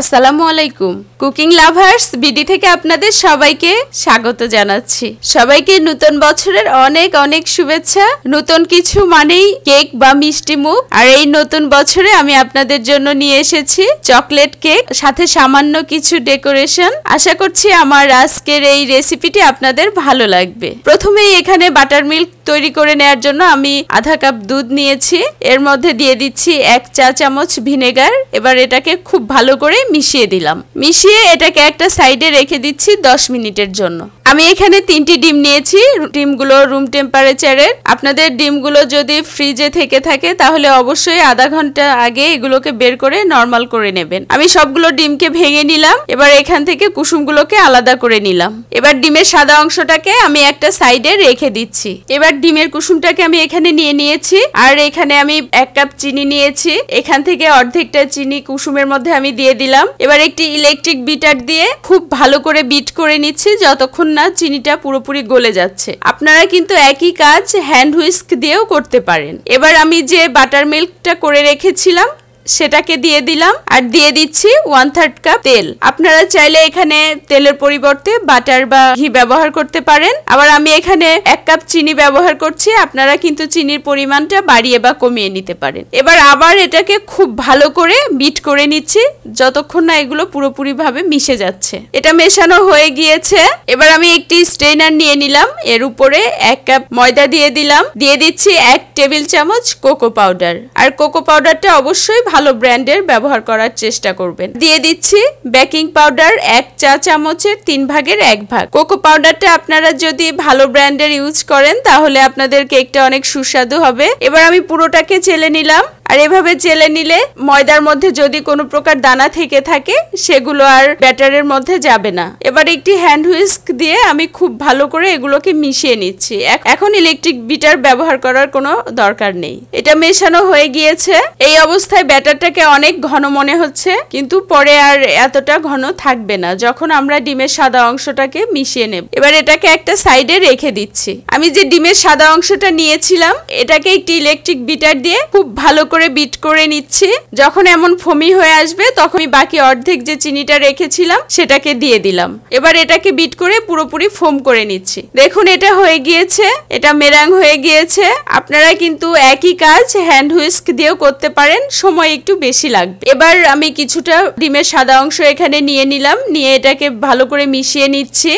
আসসালামু আলাইকুম। Cooking lovers BD থেকে আপনাদের সবাইকে স্বাগত জানাচ্ছি। সবাইকে নতুন বছরের অনেক অনেক শুভেচ্ছা। নতুন কিছু মানেই কেক বা মিষ্টি মুখ। আর এই নতুন বছরে আমি আপনাদের জন্য নিয়ে এসেছি চকলেট কেক, সাথে সামান্য কিছু ডেকোরেশন। আশা করছি আমার আজকের এই রেসিপিটি আপনাদের ভালো লাগবে। প্রথমেই এখানে বাটার মিল্ক তৈরি করে নেওয়ার জন্য আমি আধা কাপ দুধ নিয়েছি। এর মধ্যে দিয়ে দিচ্ছি এক চা চামচ ভিনেগার। এবার এটাকে খুব ভালো করে মিশিয়ে দিলাম। মিশিয়ে এটাকে একটা সাইডে রেখে দিচ্ছি দশ মিনিটের জন্য। আমি এখানে তিনটি ডিম নিয়েছি। ডিমগুলো রুম টেম্পারেচারের। আপনাদের ডিমগুলো যদি ফ্রিজে থেকে থাকে, তাহলে অবশ্যই আধা ঘণ্টা আগে এগুলোকে বের করে নর্মাল করে নেবেন। আমি সবগুলো ডিমকে ভেঙে নিলাম। এবার এখান থেকে কুসুমগুলোকে আলাদা করে নিলাম। এবার ডিমের সাদা অংশটাকে আমি একটা সাইডে রেখে দিচ্ছি। এবার ডিমের কুসুমটাকে আমি এখানে নিয়ে নিয়েছি। আর এখানে আমি এক কাপ চিনি নিয়েছি। এখান থেকে অর্ধেকটা চিনি কুসুমের মধ্যে আমি দিয়ে দিলাম। এবার একটি ইলেকট্রিক বিটার দিয়ে খুব ভালো করে বিট করে নিচ্ছি, যতক্ষণ না চিনিটা পুরোপুরি গলে যাচ্ছে। আপনারা কিন্তু একই কাজ হ্যান্ড হুইস্ক দিয়েও করতে পারেন। এবার আমি যে বাটার মিল্কটা করে রেখেছিলাম সেটাকে দিয়ে দিলাম আর দিয়ে দিচ্ছি ওয়ান থার্ড কাপ তেল। আপনারা চাইলে এখানে তেলের পরিবর্তে বাটার বা ঘি ব্যবহার করতে পারেন। আবার আমি এখানে এক কাপ চিনি ব্যবহার করছি, আপনারা কিন্তু চিনির পরিমাণটা বাড়িয়ে বা কমিয়ে নিতে পারেন। এবার আবার এটাকে খুব ভালো করে বিট করে নিচ্ছি, যতক্ষণ না এগুলো পুরোপুরি ভাবে মিশে যাচ্ছে। এটা মেশানো হয়ে গিয়েছে। এবার আমি একটি স্ট্রেনার নিয়ে নিলাম, এর উপরে এক কাপ ময়দা দিয়ে দিলাম। দিয়ে দিচ্ছি এক টেবিল চামচ কোকো পাউডার আর কোকো পাউডারটা অবশ্যই ভালো ব্র্যান্ডের ব্যবহার করার চেষ্টা করবেন। দিয়ে দিচ্ছি বেকিং পাউডার এক চা চামচের তিন ভাগের এক ভাগ। কোকো পাউডারটা আপনারা যদি ভালো ব্র্যান্ডের ইউজ করেন, তাহলে আপনাদের কেকটা অনেক সুস্বাদু হবে। এবার আমি পুরোটাকে চেলে নিলাম। আর এভাবে চেলে নিলে ময়দার মধ্যে যদি কোনো প্রকার দানা থেকে থাকে, সেগুলো আর ব্যাটারের মধ্যে যাবে না। এবার একটি হ্যান্ড হুইস্ক দিয়ে আমি খুব ভালো করে এগুলোকে মিশিয়ে নিচ্ছি। এখন ইলেকট্রিক বিটার ব্যবহার করার কোনো দরকার নেই। এটা মেশানো হয়ে গিয়েছে। এই অবস্থায় ব্যাটারটাকে অনেক ঘন মনে হচ্ছে, কিন্তু পরে আর এতটা ঘন থাকবে না, যখন আমরা ডিমের সাদা অংশটাকে মিশিয়ে নেব। এবার এটাকে একটা সাইডে রেখে দিচ্ছি। আমি যে ডিমের সাদা অংশটা নিয়েছিলাম, এটাকে একটি ইলেকট্রিক বিটার দিয়ে খুব ভালো করে করে বিট করে নিচ্ছি। যখন এমন ফমি হয়ে আসবে তখন বাকি অর্ধেক যে চিনিটা রেখেছিলাম, সেটাকে দিয়ে দিলাম। এবার এটাকে বিট করে পুরোপুরি ফোম করে নিচ্ছি। দেখুন, এটা হয়ে গিয়েছে, এটা মেরাং হয়ে গিয়েছে। আপনারা কিন্তু একই কাজ হ্যান্ড হুইস্ক দিয়েও করতে পারেন, সময় একটু বেশি লাগবে। এবার আমি কিছুটা ডিমের সাদা অংশ এখানে নিয়ে নিলাম, নিয়ে এটাকে ভালো করে মিশিয়ে নিচ্ছি।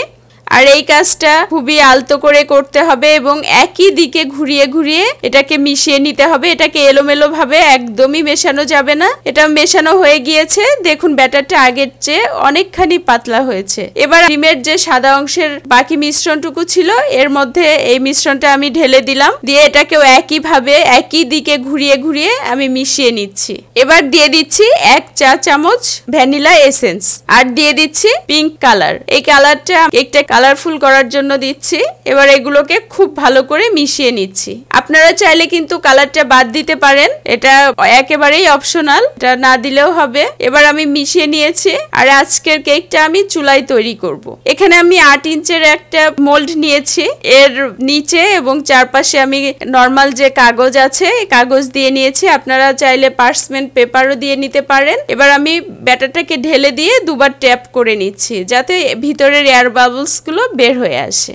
আর এই কাজটা খুবই আলতো করে করতে হবে এবং একই দিকে ঘুরিয়ে ঘুরিয়ে এটাকে মিশিয়ে নিতে হবে। এটাকে এলোমেলো ভাবে একদমই মেশানো যাবে না। এটা মেশানো হয়ে গিয়েছে। দেখুন, ব্যাটারটা আগের চেয়ে অনেকখানি পাতলা হয়েছে। এবার ডিমের যে সাদা অংশের বাকি মিশ্রণটুকু ছিল, এর মধ্যে এই মিশ্রণটা আমি ঢেলে দিলাম। দিয়ে এটাকেও একই ভাবে একই দিকে ঘুরিয়ে ঘুরিয়ে আমি মিশিয়ে নিচ্ছি। এবার দিয়ে দিচ্ছি এক চা চামচ ভ্যানিলা এসেন্স। আর দিয়ে দিচ্ছি পিঙ্ক কালার। এই কালারটা কেকটা কালারফুল করার জন্য দিচ্ছি। এবার এগুলোকে খুব ভালো করে মিশিয়ে নিচ্ছি। আপনারা চাইলে কিন্তু কালারটা বাদ দিতে পারেন। এটা একেবারেই অপশনাল এটা না দিলেও হবে। এবার আমি মিশিয়ে নিয়েছি, আর আজকের কেকটা আমি চুলায় তৈরি করব। এখানে আমি আট ইঞ্চের একটা মোল্ড নিয়েছি। এর নিচে এবং চারপাশে আমি নর্মাল যে কাগজ আছে কাগজ দিয়ে নিয়েছি। আপনারা চাইলে পার্সমেন্ট পেপারও দিয়ে নিতে পারেন। এবার আমি ব্যাটারটাকে ঢেলে দিয়ে দুবার ট্যাপ করে নিচ্ছি, যাতে ভিতরের এয়ার বাবলসগুলো বের হয়ে আসে।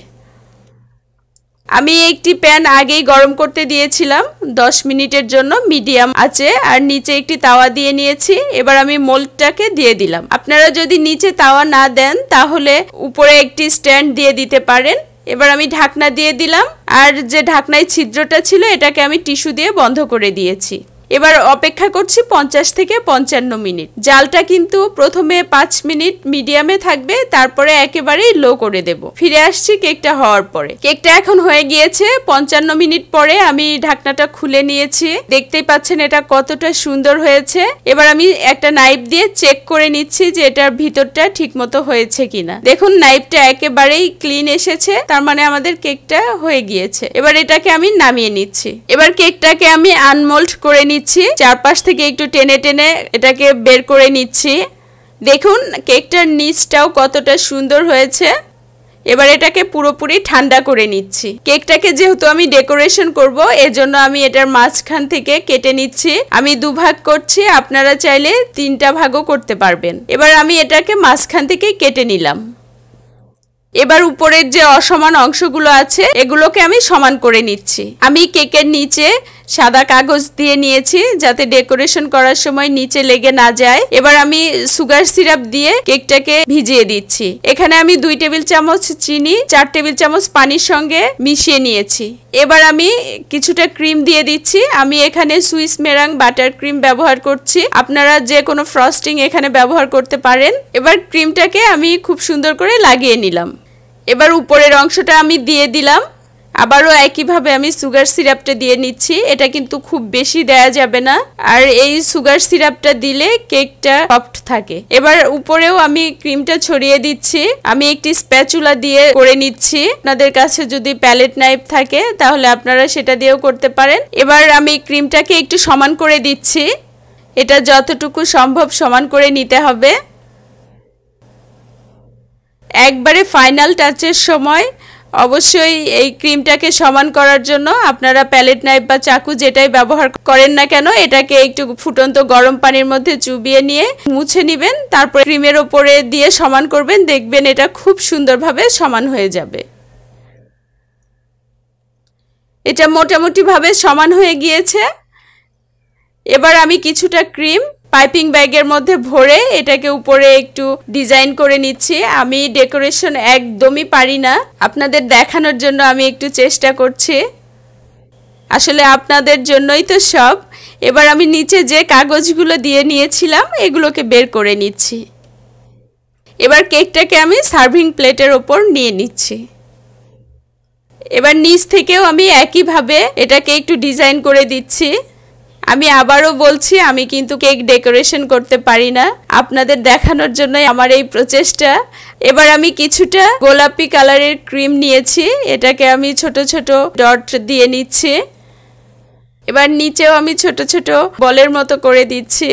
আমি একটি প্যান আগেই গরম করতে দিয়েছিলাম, দশ মিনিটের জন্য মিডিয়াম আছে, আর নিচে একটি তাওয়া দিয়ে নিয়েছি, এবার আমি মোল্ডটাকে দিয়ে দিলাম। আপনারা যদি নিচে তাওয়া না দেন, তাহলে উপরে একটি স্ট্যান্ড দিয়ে দিতে পারেন। এবার আমি ঢাকনা দিয়ে দিলাম, আর যে ঢাকনায় ছিদ্রটা ছিল, এটাকে আমি টিস্যু দিয়ে বন্ধ করে দিয়েছি। এবার অপেক্ষা করছি পঞ্চাশ থেকে পঞ্চান্ন মিনিট। জালটা কিন্তু প্রথমে পাঁচ মিনিট মিডিয়ামে থাকবে, তারপরে একেবারেই লো করে দেব। ফিরে আসছি কেকটা হওয়ার পরে। কেকটা এখন হয়ে গিয়েছে, পঞ্চান্ন মিনিট পরে আমি ঢাকনাটা খুলে নিয়েছি। দেখতেই পাচ্ছেন এটা কতটা সুন্দর হয়েছে। এবার আমি একটা নাইফ দিয়ে চেক করে নিচ্ছি যে এটার ভিতরটা ঠিক মতো হয়েছে কিনা। দেখুন নাইফটা একেবারেই ক্লিন এসেছে, তার মানে আমাদের কেকটা হয়ে গিয়েছে। এবার এটাকে আমি নামিয়ে নিচ্ছি। এবার কেকটাকে আমি আনমোল্ড করে নিচ্ছি নিচ্ছি চারপাশ থেকে একটু টেনে টেনে এটাকে বের করে নিচ্ছি। দেখুন, কেকটার নিচটাও কতটা সুন্দর হয়েছে। এবার এটাকে পুরোপুরি ঠান্ডা করে নিচ্ছি। কেকটাকে যেহেতু আমি ডেকোরেশন করব, এজন্য আমি এটার মাঝখান থেকে কেটে নিচ্ছি। আমি দুভাগ করছি, আপনারা চাইলে তিনটা ভাগও করতে পারবেন। এবার আমি এটাকে মাঝখান থেকে কেটে নিলাম। এবার উপরের যে অসমান অংশগুলো আছে, এগুলোকে আমি সমান করে নিচ্ছি। আমি কেকের নিচে সাদা কাগজ দিয়ে নিয়েছি যাতে ডেকোরেশন করার সময় নিচে লেগে না যায়। এবার আমি সুগার সিরাপ দিয়ে কেকটাকে ভিজিয়ে দিচ্ছি। এখানে আমি দুই টেবিল চামচ চিনি, চার টেবিল চামচ পানির সঙ্গে মিশিয়ে নিয়েছি। এবার আমি কিছুটা ক্রিম দিয়ে দিচ্ছি। আমি এখানে সুইস মেরাং বাটার ক্রিম ব্যবহার করছি। আপনারা যে কোনো ফ্রস্টিং এখানে ব্যবহার করতে পারেন। এবার ক্রিমটাকে আমি খুব সুন্দর করে লাগিয়ে নিলাম। এবার উপরের অংশটা আমি দিয়ে দিলাম। আবারও একইভাবে আমি সুগার সিরাপটা দিয়ে নিচ্ছি। এটা কিন্তু খুব বেশি দেয়া যাবে না। আর এই সুগার সিরাপটা দিলে কেকটা সফট থাকে। এবার উপরেও আমি ক্রিমটা ছড়িয়ে দিচ্ছি। আমি একটি স্প্যাচুলা দিয়ে করে নিচ্ছি। আপনাদের কাছে যদি প্যালেট নাইফ থাকে, তাহলে আপনারা সেটা দিয়েও করতে পারেন। এবার আমি ক্রিমটাকে একটু সমান করে দিচ্ছি। এটা যতটুকু সম্ভব সমান করে নিতে হবে। একবারে ফাইনাল টাচের সময় অবশ্যই এই ক্রিমটাকে সমান করার জন্য আপনারা প্যালেট নাইফ বা চাকু যেটাই ব্যবহার করেন না কেন, এটাকে একটু ফুটন্ত গরম পানির মধ্যে চুবিয়ে নিয়ে মুছে নেবেন, তারপর ক্রিমের ওপরে দিয়ে সমান করবেন, দেখবেন এটা খুব সুন্দরভাবে সমান হয়ে যাবে। এটা মোটামুটিভাবে সমান হয়ে গিয়েছে। এবার আমি কিছুটা ক্রিম পাইপিং ব্যাগের মধ্যে ভরে এটাকে উপরে একটু ডিজাইন করে নিচ্ছি। আমি ডেকোরেশন একদমই পারি না। আপনাদের দেখানোর জন্য আমি একটু চেষ্টা করছি। আসলে আপনাদের জন্যই তো সব। এবার আমি নিচে যে কাগজগুলো দিয়ে নিয়েছিলাম, এগুলোকে বের করে নিচ্ছি। এবার কেকটাকে আমি সার্ভিং প্লেটের ওপর নিয়ে নিচ্ছি। এবার নিচ থেকেও আমি একইভাবে এটাকে একটু ডিজাইন করে দিচ্ছি। আমি আবারও বলছি, আমি কিন্তু কেক ডেকোরেশন করতে পারি না। আপনাদের দেখানোর জন্যই আমার এই প্রচেষ্টা। এবার আমি কিছুটা গোলাপি কালারের ক্রিম নিয়েছি, এটাকে আমি ছোট ছোট ডট দিয়ে নিচ্ছি। এবার নিচেও আমি ছোট ছোট বলের মতো করে দিচ্ছি।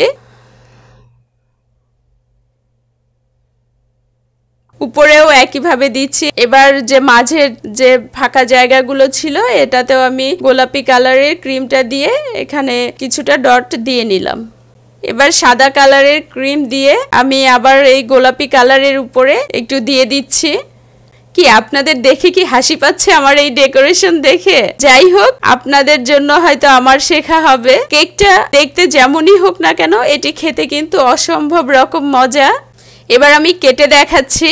উপরেও একইভাবে দিচ্ছি। এবার যে মাঝের যে ফাঁকা জায়গাগুলো ছিল, এটাতেও আমি গোলাপি কালারের ক্রিমটা দিয়ে এখানে কিছুটা ডট দিয়ে নিলাম। এবার সাদা কালারের ক্রিম দিয়ে আমি আবার এই গোলাপি কালারের উপরে একটু দিয়ে দিচ্ছি। কি, আপনাদের দেখে কি হাসি পাচ্ছে আমার এই ডেকোরেশন দেখে? যাই হোক, আপনাদের জন্য হয়তো আমার শেখা হবে। কেকটা দেখতে যেমনই হোক না কেন, এটি খেতে কিন্তু অসম্ভব রকম মজা। এবার আমি কেটে দেখাচ্ছি।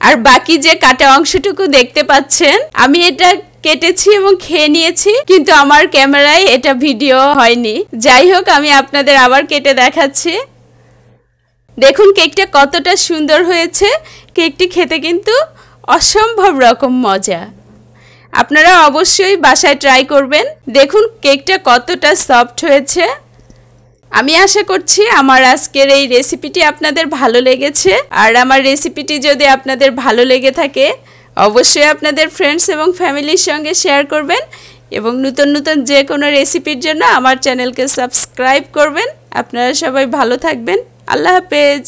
আর বাকি যে কাটা অংশটুকু দেখতে পাচ্ছেন, আমি এটা কেটেছি এবং খেয়ে নিয়েছি, কিন্তু আমার ক্যামেরায় এটা ভিডিও হয়নি। যাই হোক, আমি আপনাদের আবার কেটে দেখাচ্ছি। দেখুন, কেকটা কতটা সুন্দর হয়েছে। কেকটি খেতে কিন্তু অসম্ভব রকম মজা। আপনারা অবশ্যই বাসায় ট্রাই করবেন। দেখুন, কেকটা কতটা সফট হয়েছে। আমি আশা করছি আমার আজকের এই রেসিপিটি আপনাদের ভালো লেগেছে। আর আমার রেসিপিটি যদি আপনাদের ভালো লেগে থাকে, অবশ্যই আপনাদের ফ্রেন্ডস এবং ফ্যামিলির সঙ্গে শেয়ার করবেন এবং নতুন নতুন যে কোনো রেসিপির জন্য আমার চ্যানেলকে সাবস্ক্রাইব করবেন। আপনারা সবাই ভালো থাকবেন। আল্লাহ হাফেজ।